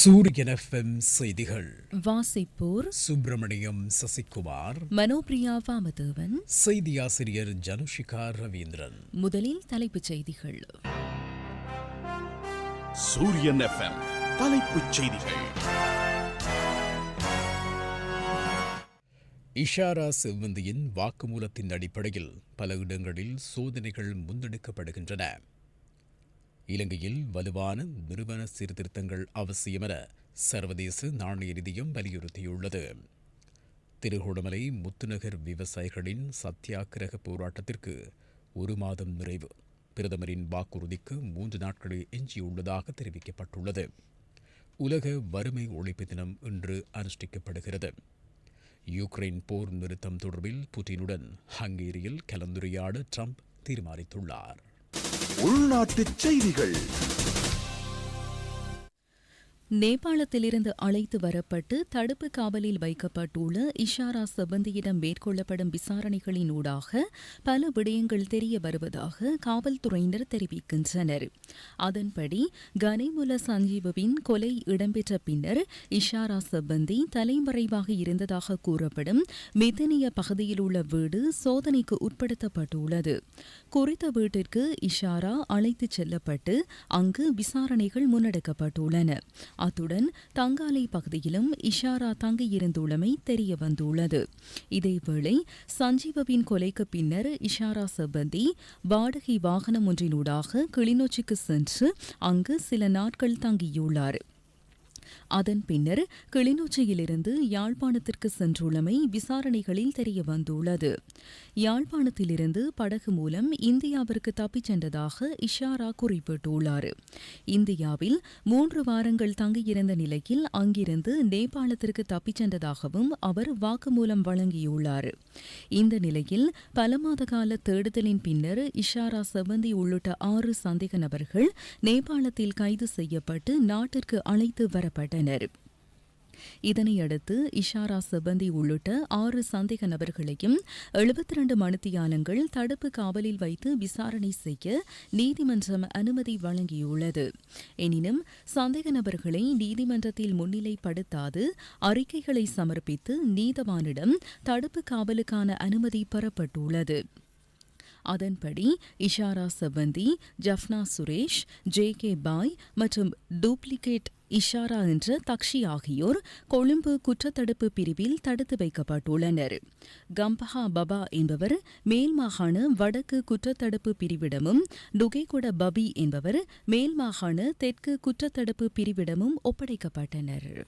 சூரியன் எஃப்எம் செய்திகள். வாசிப்போர் சுப்பிரமணியம் சசிகுமார். மனோபிரியா வாமதேவன். செய்தி ஆசிரியர் ஜனுஷிகா ரவீந்திரன். முதலில் தலைப்புச் செய்திகள். சூரியன் எஃப்எம் தலைப்புச் செய்திகள். இஷாரா செவ்வந்தியின் வாக்குமூலத்தின் அடிப்படையில் பல இடங்களில் சோதனைகள் முன்னெடுக்கப்படுகின்றன. இலங்கையில் வலுவான நிறுவன சீர்திருத்தங்கள் அவசியமென சர்வதேச நாணய நிதியம் வலியுறுத்தியுள்ளது. திருகோணமலை முத்துநகர் விவசாயிகளின் சத்தியாகிரக போராட்டத்திற்கு ஒரு மாதம் நிறைவு. பிரதமரின் வாக்குறுதிக்கு மூன்று நாட்களில் எஞ்சியுள்ளதாக தெரிவிக்கப்பட்டுள்ளது. உலக வறுமை ஒழிப்பு தினம் இன்று அனுஷ்டிக்கப்படுகிறது. யுக்ரைன் போர் நிறுத்தம் தொடர்பில் புட்டினுடன் ஹங்கேரியில் கலந்துரையாட ட்ரம்ப் தீர்மானித்துள்ளார். உள்நாட்டுச் செய்திகள். நேபாளத்திலிருந்து அழைத்து வரப்பட்டு தடுப்பு காவலில் வைக்கப்பட்டுள்ள இஷாரா செபந்தியிடம் மேற்கொள்ளப்படும் விசாரணைகளின் ஊடாக பல விடயங்கள் தெரிய வருவதாக காவல்துறையினர் தெரிவிக்கின்றனர். அதன்படி கனிமுல சஞ்சீவுவின் கொலை இடம்பெற்ற பின்னர் இஷாரா செபந்தி தலைமறைவாக இருந்ததாக கூறப்படும் மிதனிய பகுதியில் உள்ள வீடு சோதனைக்கு உட்படுத்தப்பட்டுள்ளது. குறித்த வீட்டிற்கு இஷாரா அழைத்துச் செல்லப்பட்டு அங்கு விசாரணைகள் முன்னெடுக்கப்பட்டுள்ளன. அத்துடன் தங்காலை பகுதியிலும் இஷாரா தங்கியிருந்துள்ளமை தெரிய வந்துள்ளது. இதேவேளை சஞ்சீவவின் கொலைக்கு பின்னர் இஷாரா செவ்வந்தி வாடகை வாகனம் ஒன்றினூடாக கிளிநொச்சிக்கு சென்று அங்கு சில நாட்கள் தங்கியுள்ளார். அதன் பின்னர் கிளிநொச்சியிலிருந்து யாழ்ப்பாணத்திற்கு சென்றுள்ளமை விசாரணைகளில் தெரிய வந்துள்ளது. யாழ்ப்பாணத்திலிருந்து படகு மூலம் இந்தியாவிற்கு தப்பிச் சென்றதாக இஷாரா குறிப்பிட்டுள்ளார். இந்தியாவில் மூன்று வாரங்கள் தங்கியிருந்த நிலையில் அங்கிருந்து நேபாளத்திற்கு தப்பிச் சென்றதாகவும் அவர் வாக்குமூலம் வழங்கியுள்ளார். இந்த நிலையில் பல மாத கால தேடுதலின் பின்னர் இஷாரா செவந்தி உள்ளிட்ட ஆறு சந்தேக நபர்கள் நேபாளத்தில் கைது செய்யப்பட்டு நாட்டிற்கு அழைத்து வரப்பட்டனர். இதனையடுத்து இஷாரா செபந்தி உள்ளிட்ட ஆறு சந்தேக நபர்களையும் எழுபத்தி இரண்டு மணித்தியாலங்கள் தடுப்பு காவலில் வைத்து விசாரணை செய்ய நீதிமன்றம் அனுமதி வழங்கியுள்ளது. எனினும் சந்தேக நபர்களை நீதிமன்றத்தில் முன்னிலைப்படுத்தாது அறிக்கைகளை சமர்ப்பித்து நீதவானிடம் தடுப்பு காவலுக்கான அனுமதி பெறப்பட்டுள்ளது. அதன்படி இஷாரா செவந்தி ஜஃப்னா சுரேஷ் ஜே கே பாய் மற்றும் டூப்ளிகேட் இஷாரா என்ற தக்ஷி ஆகியோர் கொழும்பு குற்றத்தடுப்பு பிரிவில் தடுத்து வைக்கப்பட்டுள்ளனர். கம்பஹா பபா என்பவர் மேல் மாகாண வடக்கு குற்றத்தடுப்பு பிரிவிடமும் டுகேகுட பபி என்பவர் மேல் மாகாண தெற்கு குற்றத்தடுப்பு பிரிவிடமும் ஒப்படைக்கப்பட்டனர்.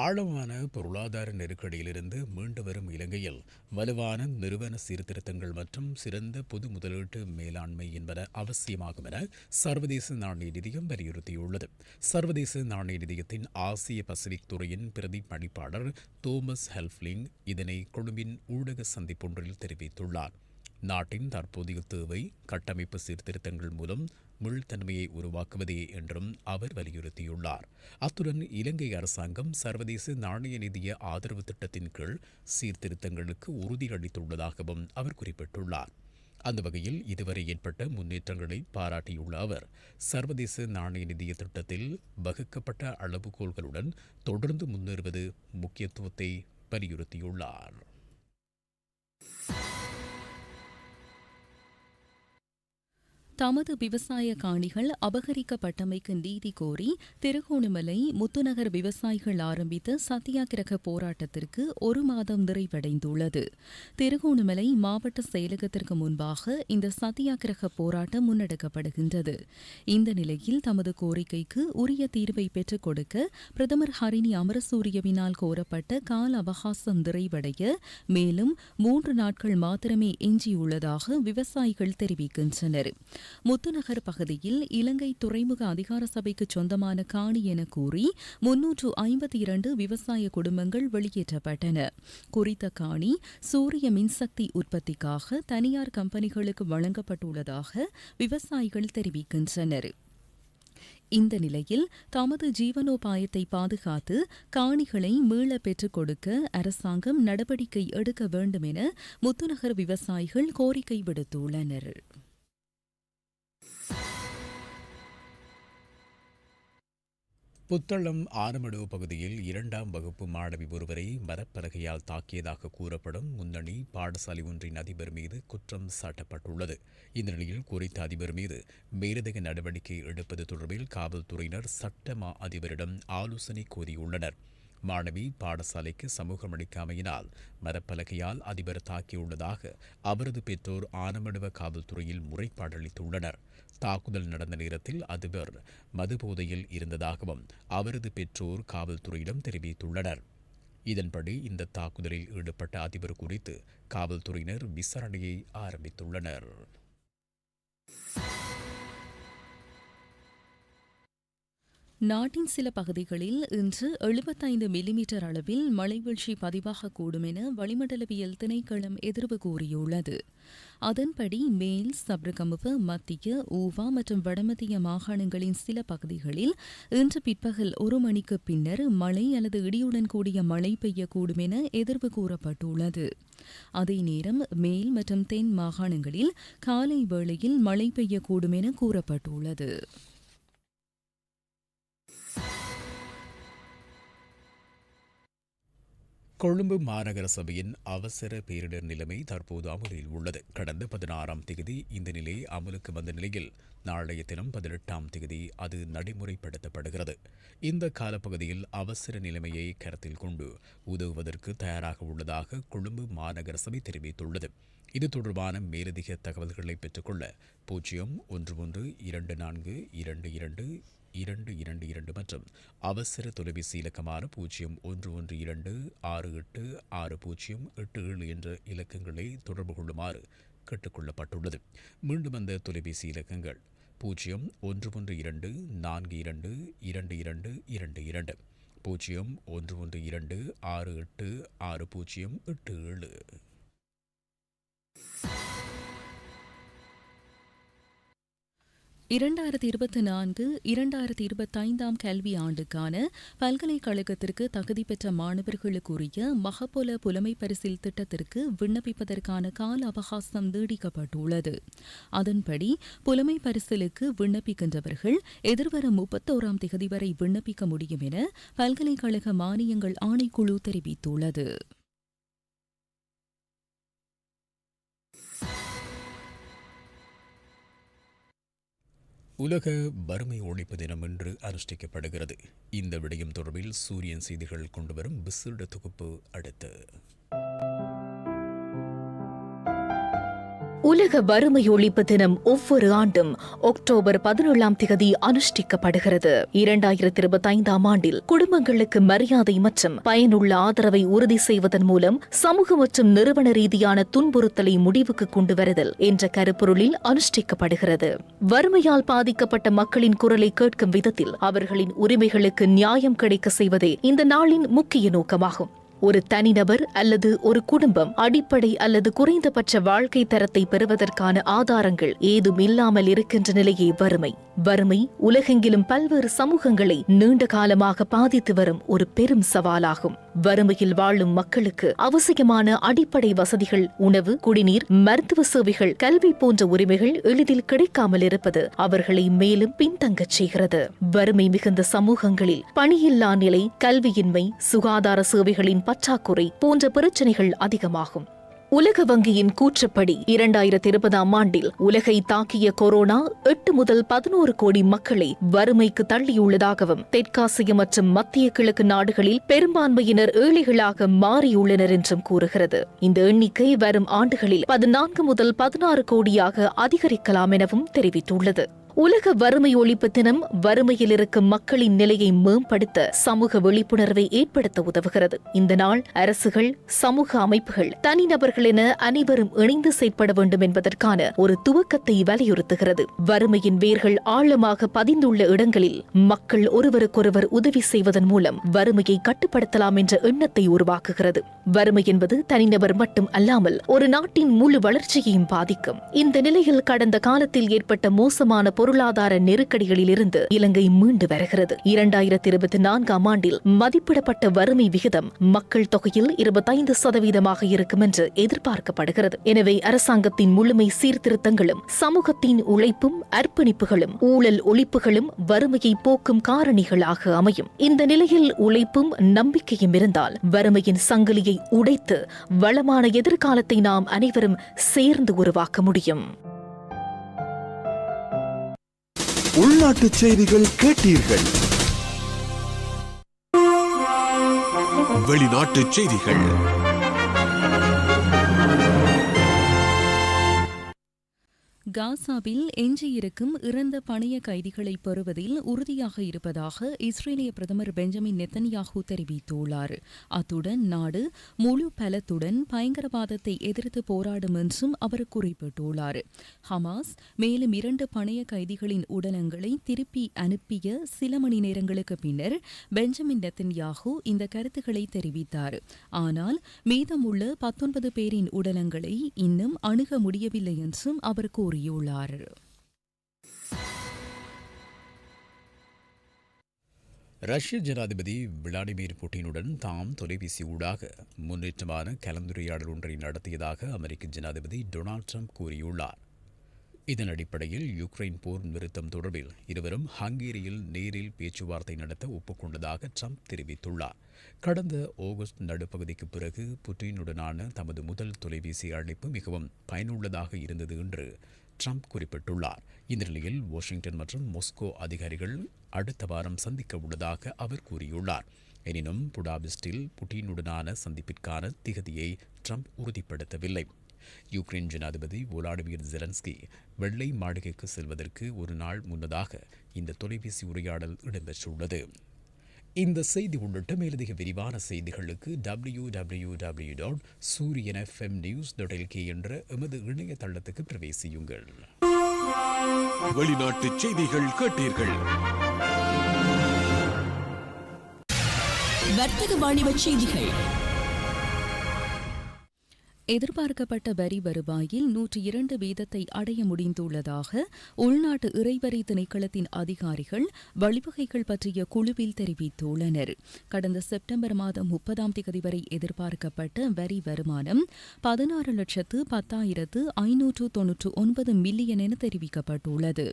ஆழமான பொருளாதார நெருக்கடியிலிருந்து மீண்டு வரும் இலங்கையில் வலுவான நிறுவன சீர்திருத்தங்கள் மற்றும் சிறந்த பொது முதலீட்டு மேலாண்மை என்பன அவசியமாகும் என சர்வதேச நாணய நிதியம் வலியுறுத்தியுள்ளது. சர்வதேச நாணய நிதியத்தின் ஆசிய பசிபிக் துறையின் பிரதி பணிப்பாளர் தோமஸ் ஹெல்ஃப்லிங் இதனை கொழும்பின் ஊடக சந்திப்பொன்றில் தெரிவித்துள்ளார். நாட்டின் தற்போதைய தேவை கட்டமைப்பு சீர்திருத்தங்கள் மூலம் முள்தன்மையை உருவாக்குவதே என்றும் அவர் வலியுறுத்தியுள்ளார். அத்துடன் இலங்கை அரசாங்கம் சர்வதேச நாணய நிதிய ஆதரவு திட்டத்தின் கீழ் சீர்திருத்தங்களுக்கு உறுதியளித்துள்ளதாகவும் அவர் குறிப்பிட்டுள்ளார். அந்த வகையில் இதுவரை ஏற்பட்ட முன்னேற்றங்களை பாராட்டியுள்ள அவர் சர்வதேச நாணய நிதிய திட்டத்தில் வகுக்கப்பட்ட அளவுகோல்களுடன் தொடர்ந்து முன்னேறுவது முக்கியத்துவத்தை வலியுறுத்தியுள்ளார். தமது விவசாய காணிகள் அபகரிக்கப்பட்டமைக்கு நீதி கோரி திருகோணமலை முத்துநகர் விவசாயிகள் ஆரம்பித்த சத்தியாகிரக போராட்டத்திற்கு ஒரு மாதம் நிறைவடைந்துள்ளது. திருகோணமலை மாவட்ட செயலகத்திற்கு முன்பாக இந்த சத்தியாகிரக போராட்டம் முன்னெடுக்கப்படுகின்றது. இந்த நிலையில் தமது கோரிக்கைக்கு உரிய தீர்வை பெற்றுக் கொடுக்க பிரதமர் ஹரிணி அமரசூரியவினால் கோரப்பட்ட கால அவகாசம் நிறைவடைய மேலும் மூன்று நாட்கள் மாத்திரமே எஞ்சியுள்ளதாக விவசாயிகள் தெரிவிக்கின்றனர். முத்துநகர் பகுதியில் இலங்கை துறைமுக அதிகார சபைக்கு சொந்தமான காணி என கூறி முன்னூற்று ஐம்பத்தி இரண்டு விவசாய குடும்பங்கள் வெளியேற்றப்பட்டன. குறித்த காணி சூரிய மின்சக்தி உற்பத்திக்காக தனியார் கம்பெனிகளுக்கு வழங்கப்பட்டுள்ளதாக விவசாயிகள் தெரிவிக்கின்றனர். இந்த நிலையில் தமது ஜீவனோபாயத்தை பாதுகாத்து காணிகளை மீள பெற்றுக் கொடுக்க அரசாங்கம் நடவடிக்கை எடுக்க வேண்டும் என முத்துநகர் விவசாயிகள் கோரிக்கை விடுத்துள்ளனர். புத்தளம் ஆனமடுவு பகுதியில் இரண்டாம் வகுப்பு மாணவி ஒருவரை மரப்பலகையால் தாக்கியதாக கூறப்படும் முன்னணி பாடசாலை ஒன்றின் அதிபர் மீது குற்றம் சாட்டப்பட்டுள்ளது. இந்த நிலையில் குறித்த அதிபர் மீது மேலதிக நடவடிக்கை எடுப்பது தொடர்பில் காவல்துறையினர் சட்டமா அதிபரிடம் ஆலோசனை கோரியுள்ளனர் மாணவி பாடசாலைக்கு சமூகம் அளிக்காமையினால் மரப்பலகையால் அதிபர் தாக்கியுள்ளதாக அவரது பெற்றோர் ஆனமடுவ காவல்துறையில் முறைப்பாடளித்துள்ளனர் தாக்குதல் நடந்த நேரத்தில் அதிபர் மதுபோதையில் இருந்ததாகவும் அவரது பெற்றோர் காவல்துறையிடம் தெரிவித்துள்ளனர். இதன்படி இந்த தாக்குதலில் ஈடுபட்ட அதிபர் குறித்து காவல்துறையினர் விசாரணையை ஆரம்பித்துள்ளனர். நாட்டின் சில பகுதிகளில் இன்று எழுபத்தைந்து மில்லிமீட்டர் அளவில் மழை வீழ்ச்சி பதிவாகக்கூடும் என வளிமண்டலவியல் திணைக்களம் எதிர்வு கூறியுள்ளது. அதன்படி மேல் சப்ரகமுவ மத்திய ஊவா மற்றும் வடமத்திய மாகாணங்களின் சில பகுதிகளில் இன்று பிற்பகல் ஒரு மணிக்கு பின்னர் மழை அல்லது இடியுடன் கூடிய மழை பெய்யக்கூடும் என எதிர்வு கூறப்பட்டுள்ளது. அதே நேரம் மேல் மற்றும் தென் மாகாணங்களில் காலை வேளையில் மழை பெய்யக்கூடும் என கூறப்பட்டுள்ளது. கொழும்பு மாநகர சபையின் அவசர பேரிடர் நிலைமை தற்போது அமலில் உள்ளது. கடந்த பதினாறாம் தேதி இந்த நிலை அமலுக்கு வந்த நிலையில் நாளைய தினம் பதினெட்டாம் தேதி அது நடைமுறைப்படுத்தப்படுகிறது. இந்த காலப்பகுதியில் அவசர நிலைமையை கருத்தில் கொண்டு உதவுவதற்கு தயாராக உள்ளதாக கொழும்பு மாநகர சபை தெரிவித்துள்ளது. இது தொடர்பான மேலதிக தகவல்களை பெற்றுக்கொள்ள பூஜ்ஜியம் ஒன்று ஒன்று இரண்டு நான்கு இரண்டு இரண்டு இரண்டு இரண்டு இரண்டு மற்றும் அவசர தொலைபேசி இலக்கமான பூஜ்ஜியம் ஒன்று ஒன்று இரண்டு ஆறு எட்டு ஆறு பூஜ்ஜியம் எட்டு ஏழு என்ற இலக்கங்களை தொடர்பு கொள்ளுமாறு கேட்டுக்கொள்ளப்பட்டுள்ளது. மீண்டும் அந்த தொலைபேசி இலக்கங்கள் பூஜ்ஜியம் ஒன்று ஒன்று இரண்டு நான்கு இரண்டு இரண்டு இரண்டு இரண்டு இரண்டு. பூஜ்ஜியம் ஒன்று ஒன்று இரண்டு ஆறு எட்டு ஆறு பூஜ்ஜியம் எட்டு ஏழு. இரண்டாயிரத்தி இருபத்தி நான்கு இரண்டாயிரத்தி இருபத்தைந்தாம் கல்வி ஆண்டுக்கான பல்கலைக்கழகத்திற்கு தகுதி பெற்ற மாணவர்களுக்குரிய மகபொல புலமை பரிசில் திட்டத்திற்கு விண்ணப்பிப்பதற்கான கால அவகாசம் நீடிக்கப்பட்டுள்ளது. அதன்படி புலமை பரிசிலுக்கு விண்ணப்பிக்கின்றவர்கள் எதிர்வரும் முப்பத்தோராம் தேதி வரை விண்ணப்பிக்க முடியும் என பல்கலைக்கழக மானியங்கள் ஆணைக்குழு தெரிவித்துள்ளது. உலக வறுமை ஒழிப்பு தினம் இன்று அனுஷ்டிக்கப்படுகிறது. இந்த விடயம் தொடர்பில் சூரியன் செய்திகள் கொண்டு வரும் தொகுப்பு அடுத்து. உலக வறுமை ஒழிப்பு தினம் ஒவ்வொரு ஆண்டும் அக்டோபர் பதினேழாம் திகதி அனுஷ்டிக்கப்படுகிறது. இரண்டாயிரத்தி இருபத்தி ஐந்தாம் ஆண்டில் குடும்பங்களுக்கு மரியாதை மற்றும் பயனுள்ள ஆதரவை உறுதி செய்வதன் மூலம் சமூக மற்றும் நிறுவன ரீதியான துன்புறுத்தலை முடிவுக்கு கொண்டு வருதல் என்ற கருப்பொருளில் அனுஷ்டிக்கப்படுகிறது. வறுமையால் பாதிக்கப்பட்ட மக்களின் குரலை கேட்கும் விதத்தில் அவர்களின் உரிமைகளுக்கு நியாயம் கிடைக்க செய்வதே இந்த நாளின் முக்கிய நோக்கமாகும். ஒரு தனிநபர் அல்லது ஒரு குடும்பம் அடிப்படை அல்லது குறைந்தபட்ச வாழ்க்கை தரத்தை பெறுவதற்கான ஆதாரங்கள் ஏதும் இல்லாமல் இருக்கின்ற நிலையே வறுமை. வறுமை உலகெங்கிலும் பல்வேறு சமூகங்களை நீண்ட காலமாக பாதித்து வரும் ஒரு பெரும் சவாலாகும். வறுமையில் வாழும் மக்களுக்கு அவசியமான அடிப்படை வசதிகள் உணவு குடிநீர் மருத்துவ சேவைகள் கல்வி போன்ற உரிமைகள் எளிதில் கிடைக்காமல் இருப்பது அவர்களை மேலும் பின்தங்கச் செய்கிறது. வறுமை மிகுந்த சமூகங்களில் பணியில்லா நிலை கல்வியின்மை சுகாதார சேவைகளின் பற்றாக்குறை போன்ற பிரச்சனைகள் அதிகமாகும். உலக வங்கியின் கூற்றுப்படி இரண்டாயிரத்தி இருபதாம் ஆண்டில் உலகை தாக்கிய கொரோனா எட்டு முதல் பதினோரு கோடி மக்களை வறுமைக்கு தள்ளியுள்ளதாகவும் தெற்காசிய மற்றும் மத்திய கிழக்கு நாடுகளில் பெரும்பான்மையினர் ஏழைகளாக மாறியுள்ளனர் என்றும் கூறுகிறது. இந்த எண்ணிக்கை வரும் ஆண்டுகளில் பதினான்கு முதல் பதினாறு கோடியாக அதிகரிக்கலாம் எனவும் தெரிவித்துள்ளது. உலக வறுமை ஒழிப்பு தினம் வறுமையில் இருக்கும் மக்களின் நிலையை மேம்படுத்த சமூக விழிப்புணர்வை ஏற்படுத்த உதவுகிறது. இந்த நாள் அரசுகள் சமூக அமைப்புகள் தனிநபர்கள் என அனைவரும் இணைந்து செயற்பட வேண்டும் என்பதற்கான ஒரு துவக்கத்தை வலியுறுத்துகிறது. வறுமையின் வேர்கள் ஆழமாக பதிந்துள்ள இடங்களில் மக்கள் ஒருவருக்கொருவர் உதவி செய்வதன் மூலம் வறுமையை கட்டுப்படுத்தலாம் என்ற எண்ணத்தை உருவாக்குகிறது. வறுமை என்பது தனிநபர் மட்டும் அல்லாமல் ஒரு நாட்டின் முழு வளர்ச்சியையும் பாதிக்கும். இந்த நிலையில் கடந்த காலத்தில் ஏற்பட்ட மோசமான பொருளாதார நெருக்கடிகளிலிருந்து இலங்கை மீண்டு வருகிறது. இரண்டாயிரத்தி இருபத்தி நான்காம் ஆண்டில் மதிப்பிடப்பட்ட வறுமை விகிதம் மக்கள் தொகையில் இருபத்தைந்து சதவீதமாக இருக்கும் என்று எதிர்பார்க்கப்படுகிறது. எனவே அரசாங்கத்தின் முழுமை சீர்திருத்தங்களும் சமூகத்தின் உழைப்பும் அர்ப்பணிப்புகளும் ஊழல் ஒழிப்புகளும் வறுமையை போக்கும் காரணிகளாக அமையும். இந்த நிலையில் உழைப்பும் நம்பிக்கையும் இருந்தால் வறுமையின் சங்கிலியை உடைத்து வளமான எதிர்காலத்தை நாம் அனைவரும் சேர்ந்து உருவாக்க முடியும். உள்நாட்டு செய்திகள் கேட்டீர்கள். வெளிநாட்டு செய்திகள். காசாவில் எஞ்சியிருக்கும் இறந்த பணைய கைதிகளை பெறுவதில் உறுதியாக இருப்பதாக இஸ்ரேலிய பிரதமர் பெஞ்சமின் நெத்தன்யாகு தெரிவித்துள்ளார். அத்துடன் நாடு முழு பலத்துடன் பயங்கரவாதத்தை எதிர்த்து போராடும் என்றும் அவர் குறிப்பிட்டுள்ளார். ஹமாஸ் மேலும் இரண்டு பணைய கைதிகளின் உடலங்களை திருப்பி அனுப்பிய சில மணி நேரங்களுக்கு பின்னர் பெஞ்சமின் நெத்தன்யாகு இந்த கருத்துக்களை தெரிவித்தார். ஆனால் மீதமுள்ள பத்தொன்பது பேரின் உடலங்களை இன்னும் அணுக முடியவில்லை என்றும் அவர் கூறியுள்ளார். ரஷ்ய ஜனாதிபதி விளாடிமிர் புட்டினுடன் தாம் தொலைபேசி ஊடாக முன்னேற்றமான கலந்துரையாடல் ஒன்றை நடத்தியதாக அமெரிக்க ஜனாதிபதி டொனால்ட் ட்ரம்ப் கூறியுள்ளார். இதன் அடிப்படையில் யுக்ரைன் போர் நிறுத்தம் தொடர்பில் இருவரும் ஹங்கேரியில் நேரில் பேச்சுவார்த்தை நடத்த ஒப்புக்கொண்டதாக ட்ரம்ப் தெரிவித்துள்ளார். கடந்த ஆகஸ்ட் நடுப்பகுதிக்கு பிறகு புட்டினுடனான தமது முதல் தொலைபேசி அழைப்பு மிகவும் பயனுள்ளதாக இருந்தது என்று ட்ரம்ப் குறிப்பிட்டுள்ளார். இந்த நிலையில் வாஷிங்டன் மற்றும் மொஸ்கோ அதிகாரிகள் அடுத்த வாரம் சந்திக்க உள்ளதாக அவர் கூறியுள்ளார். எனினும் புடாபிஸ்டில் புட்டினுடனான சந்திப்பிற்கான திகதியை ட்ரம்ப் உறுதிப்படுத்தவில்லை. யுக்ரைன் ஜனாதிபதி ஒலாடிமிர் ஜெலன்ஸ்கி வெள்ளை மாளிகைக்கு செல்வதற்கு ஒரு நாள் முன்னதாக இந்த தொலைபேசி உரையாடல் இடம்பெற்றுள்ளது. இந்த செய்தி உள்ளிட்ட மேலதிக விரிவான செய்திகளுக்கு W W W dot Sooriyan FM news dot LK என்ற எமது இணையதளத்துக்கு பிரவேசியுங்கள். வெளிநாட்டு செய்திகள் கேட்டீர்கள். வர்த்தக வாணிப செய்திகள். எதிர்பார்க்கப்பட்ட வரி வருவாயில் நூற்றி இரண்டு வீதத்தை அடைய முடிந்துள்ளதாக உள்நாட்டு இறைவரி திணைக்களத்தின் அதிகாரிகள் வழிவகைகள் பற்றிய குழுவில் தெரிவித்துள்ளனர். கடந்த செப்டம்பர் மாதம் முப்பதாம் தேதி வரை எதிர்பார்க்கப்பட்ட வரி வருமானம் பதினாறு லட்சத்து பத்தாயிரத்து ஐநூற்று தொன்னூற்று ஒன்பது மில்லியன் என தெரிவிக்கப்பட்டுள்ளது.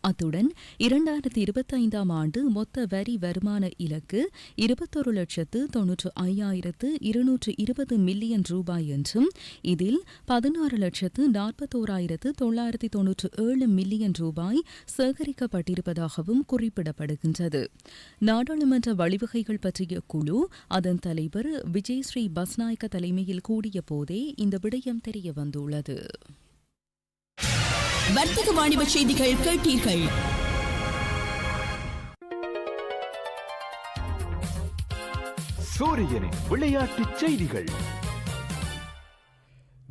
அத்துடன் இரண்டாயிரத்தி இருபத்தைந்தாம் ஆண்டு மொத்த வரி வருமான இலக்கு இருபத்தொரு லட்சத்து தொன்னூற்று ஐயாயிரத்து இருநூற்று இருபது மில்லியன் ரூபாய் என்றும் இதில் பதினாறு லட்சத்து நாற்பத்தோராயிரத்து தொள்ளாயிரத்தி தொன்னூற்று ஏழு மில்லியன் ரூபாய் சேகரிக்கப்பட்டிருப்பதாகவும் குறிப்பிடப்படுகின்றது. நாடாளுமன்ற வழிவகைகள் பற்றிய குழு அதன் தலைவர் விஜய் ஸ்ரீ பஸ்நாயக்க தலைமையில் கூடிய போதே இந்த விடயம் தெரிய வந்துள்ளது. வர்த்தக வாணிப செய்திகள் கேட்டீர்கள். சூரியனின் விளையாட்டுச் செய்திகள்.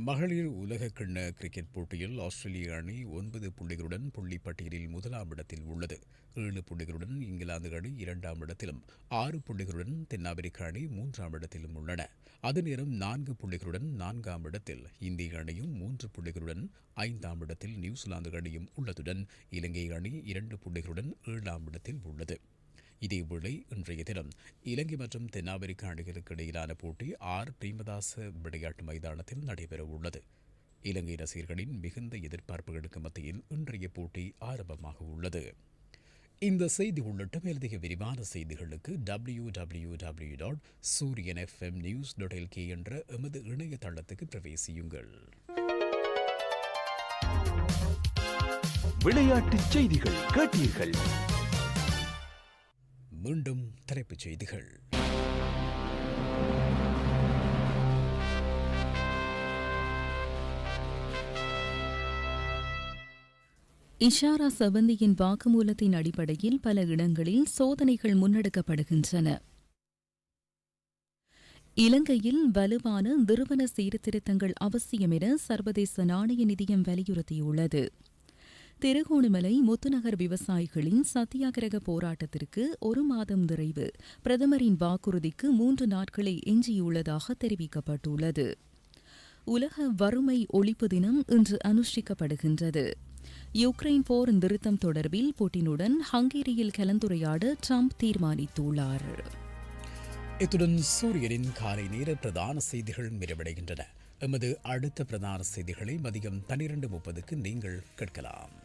மகளிர் உலகக்கிண்ண கிரிக்கெட் போட்டியில் ஆஸ்திரேலிய அணி ஒன்பது புள்ளிகளுடன் புள்ளி பட்டியலில் முதலாம் இடத்தில் உள்ளது. ஏழு புள்ளிகளுடன் இங்கிலாந்து அணி இரண்டாம் இடத்திலும் ஆறு புள்ளிகளுடன் தென்னாப்பிரிக்க அணி மூன்றாம் இடத்திலும் உள்ளன. அதே நேரம் நான்கு புள்ளிகளுடன் நான்காம் இடத்தில் இந்திய அணியும் மூன்று புள்ளிகளுடன் ஐந்தாம் இடத்தில் நியூசிலாந்து அணியும் உள்ளதுடன் இலங்கை அணி இரண்டு புள்ளிகளுடன் ஏழாம் இடத்தில் உள்ளது. இதேவேளை இன்றைய தினம். இலங்கை மற்றும் தென்னாப்பிரிக்க அணிகளுக்கு இடையிலான போட்டி ஆர். பிரேமதாச விளையாட்டு மைதானத்தில் நடைபெறவுள்ளது. இலங்கை ரசிகர்களின் மிகுந்த எதிர்பார்ப்புகளுக்கு மத்தியில் இன்றைய போட்டி ஆரம்பமாக உள்ளது. இந்த செய்தி உள்ளிட்ட மேலதிக விரிவான செய்திகளுக்கு W W W dot Sooriyan FM news dot LK என்ற எமது இணையதளத்துக்கு பிரவேசியுங்கள். விளையாட்டுச் செய்திகள் கேட்டீர்கள். மீண்டும் தலைப்புச் செய்திகள். இஷாரா சவந்தியின் வாக்குமூலத்தின் அடிப்படையில் பல இடங்களில் சோதனைகள் முன்னெடுக்கப்படுகின்றன. இலங்கையில் வலுவான நிறுவன சீர்திருத்தங்கள் அவசியம் என சர்வதேச நாணய நிதியம் வலியுறுத்தியுள்ளது. திருகோணமலை முத்துநகர் விவசாயிகளின் சத்தியாகிரக போராட்டத்திற்கு ஒரு மாதம் நிறைவு. பிரதமரின் வாக்குறுதிக்கு மூன்று நாட்களே எஞ்சியுள்ளதாக தெரிவிக்கப்பட்டுள்ளது. உலக வறுமை ஒழிப்பு தினம் இன்று அனுஷ்டிக்கப்படுகின்றது. யுக்ரைன் போர் நிறுத்தம் தொடர்பில் புட்டினுடன் ஹங்கேரியில் கலந்துரையாட ட்ரம்ப் தீர்மானித்துள்ளார். இத்துடன் சூரியனின் காலை நேர பிரதான செய்திகள் நிறைவடைகின்றன. எமது அடுத்த பிரதான செய்திகளை மதியம் பன்னிரண்டு முப்பதுக்கு நீங்கள் கேட்கலாம்.